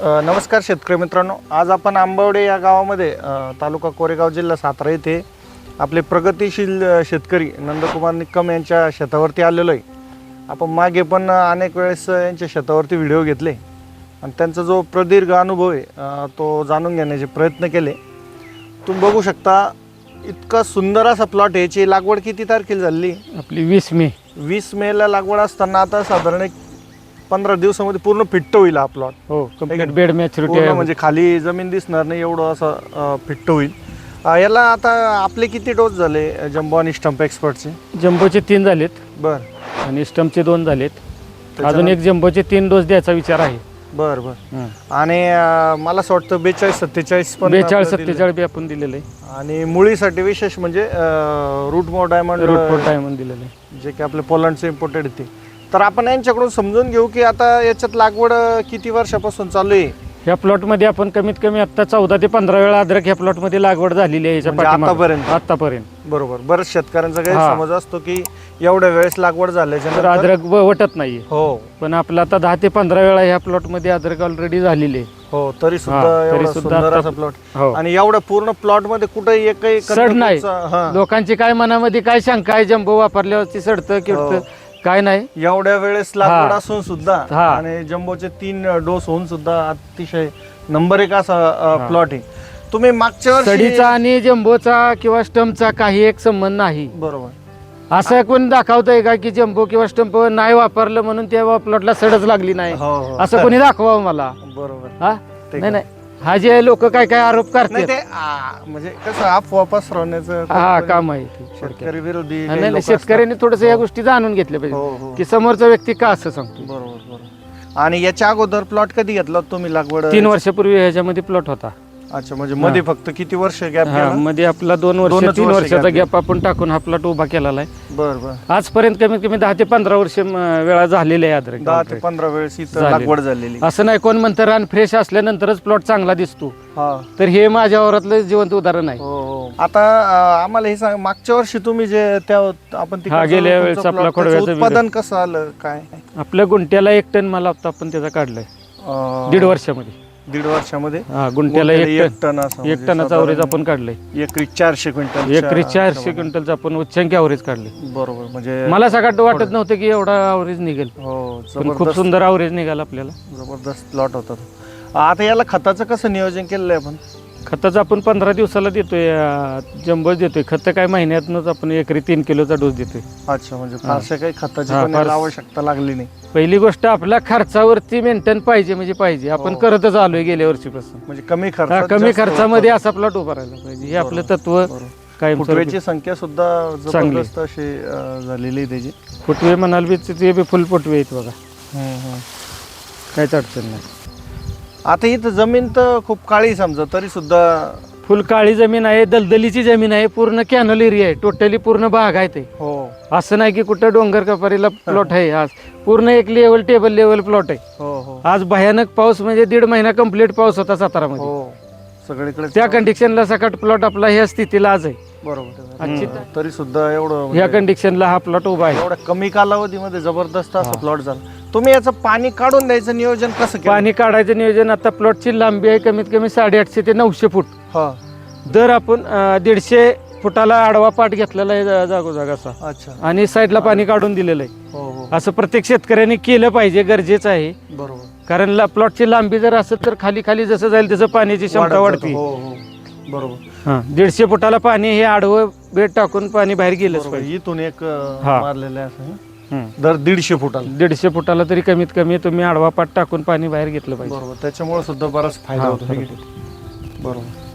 नमस्कार शेतकरी मित्रांनो. आज आपण आंबवडे या गावामध्ये तालुका कोरेगाव जिल्हा सातारा येथे आपले प्रगतिशील शेतकरी नंदकुमार निक्कम यांच्या शेतावरती आलेलो आहे. आपण मागे पण अनेक वेळेस यांच्या शेतावरती व्हिडिओ घेतले. आणि त्यांचा जो प्रदीर्घ अनुभव आहे तो जाणून घेण्याचे प्रयत्न केले. तुम्ही बघू शकता इतका सुंदर असा प्लॉट याची लागवड किती तारखेला झाली? आपली वीस मे. वीस मेला लागवड असताना आता साधारण एक पंधरा दिवसामध्ये पूर्ण फिट्ट होईल हा प्लॉट हो बेड मॅच्युरिटी पूर्ण म्हणजे खाली जमीन दिसणार नाही एवढं असं अं, फिट्ट होईल. अं, याला आता आपले किती डोस झाले जम्बो आणि स्टंप एक्सपर्टचे जम्बोचे तीन झालेत. बर. आणि स्टमचे दोन झालेत. अजून एक जम्बोचे तीन डोस द्यायचा विचार आहे. बर बर. आणि अं, मला असं वाटतं बेचाळीस सत्तेचाळीस पण बेचाळीस. सत्तेचाळीस बी आपण दिलेलं आहे आणि मुळीसाठी विशेष म्हणजे रूट मोर डायमंड रूट फोर टायमन दिलेलं आहे जे की आपले पोलंडचे इम्पोर्टेड ते. तर आपण यांच्याकडून समजून घेऊ की आता याच्यात लागवड किती वर्षापासून चालू आहे ह्या प्लॉटमध्ये आपण कमीत कमी आता चौदा ते पंधरा वेळा अद्रक ह्या प्लॉटमध्ये लागवड झालेली आहे याच्या म्हणजे पाठीमागं. आतापर्यंत? आतापर्यंत बरोबर बरेच शेतकऱ्यांचा काही. समज असतो की एवढ्या वेळेस लागवड झाल्याच्या तर नंतर- अद्रक व- वटत नाहीये हो पण आपलं आता दहा ते पंधरा वेळा ह्या प्लॉटमध्ये अद्रक ऑलरेडी झालेली आहे हो तरी सुद्धा तरी एवढा सुद्धा सुंदर आता- असा प्लॉट हो आणि एवढ्या पूर्ण प्लॉटमध्ये कुठे एकही सड नाही कंदमुळचा- हा. लोकांची काय मनामध्ये काय शंका आहे जम्बो वापरल्यावरती सडतं हो. किडतं काय नाही. एवढ्या वेळेस लागवड हा. असून सुद्धा हा. आणि जम्बोचे तीन डोस होऊन सुद्धा अतिशय नंबर एक असा. प्लॉट आहे. तुम्ही मागच्या वर्षी सडीचा आणि जम्बोचा किंवा स्टंपचा काही एक संबंध नाही. बरोबर. असं कोणी दाखवतंय का की जम्बो किंवा स्टंप नाही वापरलं म्हणून त्या प्लॉटला सडच लागली नाही? हो हो. असं कोणी दाखवावं मला? बरोबर. हा? नाही. हा जे लोक काय काय आरोप नाही करतात. ते आ, म्हणजे कसं अफवा पसरवण्याचं हा काम आहे ते थोडक्यात. शेतकरी विरोधी हा, काही नाही नाही लोकं असतात. शेतकऱ्यांनी थोडस या गोष्टी जाणून घेतल्या हो पाहिजे हो. की समोरचा व्यक्ती का असं सांगतो? बरोबर बरोबर. आणि याच्या अगोदर प्लॉट कधी घेतला तुम्ही लागवड? तीन वर्षापूर्वी ह्याच्यामध्ये प्लॉट होता. अच्छा म्हणजे मध्ये फक्त किती वर्ष गॅप हा, मध्ये आपला दोन वर्ष दोनच तीन वर्ष वर्षाचा gap गॅप आपण टाकून हा प्लॉट उभा केलेला आहे. बर बर. आजपर्यंत कमीत कमी दहा ते पंधरा वर्ष म, वेळा झालेले आहे अद्रक दहा ते पंधरा वेळेस इथं झालेली. लागवड झालेली. असं नाही कोण म्हणतं रान फ्रेश असल्यानंतरच प्लॉट चांगला दिसतो. हा. तर हे माझ्या वावरातलं जिवंत उदाहरण आहे. हो हो. आता अं, आम्हाला हे सांग मागच्या वर्षी तुम्ही जे त्या आपण हा, गेल्या तुमचं वेळेस आपला plot, त्याचं खोडव्याचा उत्पादन कसं आलं काय? आपल्या गुंट्याला एक टन मला आता आपण त्याचा काढलाय. अं, दीड वर्षामध्ये. दीड वर्षामध्ये. हा गुंठ्याला एक टन एक टनाचा साधारण अवरेज आपण काढलंय. एकरी चारशे क्विंटल एकरी चारशे क्विंटलचं आपण उच्चांकी अवरेज काढले बरोबर म्हणजे मला सगळ्यात वाटत नव्हतं की एवढा अवरेज निघेल. हो पण खूप जबरदस्त. सुंदर अवरेज निघाला आपल्याला. जबरदस्त प्लॉट होता. आता याला खताचं कसं नियोजन केलेलं आहे आपण? खताचं आपण पंधरा दिवसाला देतोय जंबोच देतोय. खत काय महिन्यातनच आपण एकरी तीन किलोचा डोस देतोय. अच्छा म्हणजे फारशा काही खताची हा, पण याला फार- आवश्यकता लागली नाही. पहिली गोष्ट आपल्या खर्चावरती मेंटेन पाहिजे म्हणजे पाहिजे. आपण हो. करतच आलोय गेल्या वर्षीपासून. म्हणजे कमी हा, खर्च कमी खर्चामध्ये असा प्लॉट उभा राहिला पाहिजे. हे आपलं तत्व कायम फुटव्याची संख्या सुद्धा चांगली. जबरदस्त अशी अं, झालेली आहे त्याची. फुटवे म्हणाल बी ते बी फुल फुटवे आहेत बघा. काहीच अडचण नाही. आता इथं जमीन तर खूप काळी समजा तरी सुद्धा फुल काळी जमीन आहे दलदलीची जमीन आहे पूर्ण कॅनल एरिया आहे टोटली पूर्ण बाग आहे ते. हो. असं नाही की कुठं डोंगर कपारीला प्लॉट आहे आज. पूर्ण एक लेवल टेबल लेवल प्लॉट आहे. हो हो. आज भयानक पाऊस म्हणजे दीड महिना कंप्लीट पाऊस होता सातारामध्ये. हो. सगळीकडे त्या कंडिशनला सकाट प्लॉट आपला ह्या स्थितीला आज आहे. बरोबर आजची. तरी सुद्धा एवढं ह्या म्हणजे कंडिशनला हा प्लॉट उभा आहे. एवढ्या कमी कालावधीमध्ये जबरदस्त असं प्लॉट झालं. तुम्ही याचं पाणी काढून द्यायचं नियोजन कसं केलं? पाणी काढायचं नियोजन आता प्लॉटची लांबी आहे कमीत कमी साडेआठशे ते नऊशे फूट. हा. दर आपण अं, दीडशे फुटाला आडवा पाठ घेतलेला आहे जा- जागोजाग असा. अच्छा. आणि साईडला पाणी काढून दिलेलं आहे. हो हो. असं प्रत्येक शेतकऱ्यांनी केलं पाहिजे गरजेचं आहे. बरोबर. कारण ला- प्लॉटची लांबी जर असेल तर खाली खाली जसं जाईल तसं पाण्याची क्षमता वाढत. जातं. हो हो. बरोबर. हा, दीडशे फुटाला पाणी हे आडवं बेड टाकून पाणी बाहेर गेलंच बरोबर. पाहिजे. इथून एक अं, हा. मारलेलं आहे असं. दर दीडशे फुटाला. दीडशे फुटाला तरी कमीत कमी तुम्ही आडवा पाठ टाकून पाणी बाहेर घेतलं पाहिजे. बरोबर. त्याच्यामुळे सुद्धा बराच फायदा होतो? बरोबर.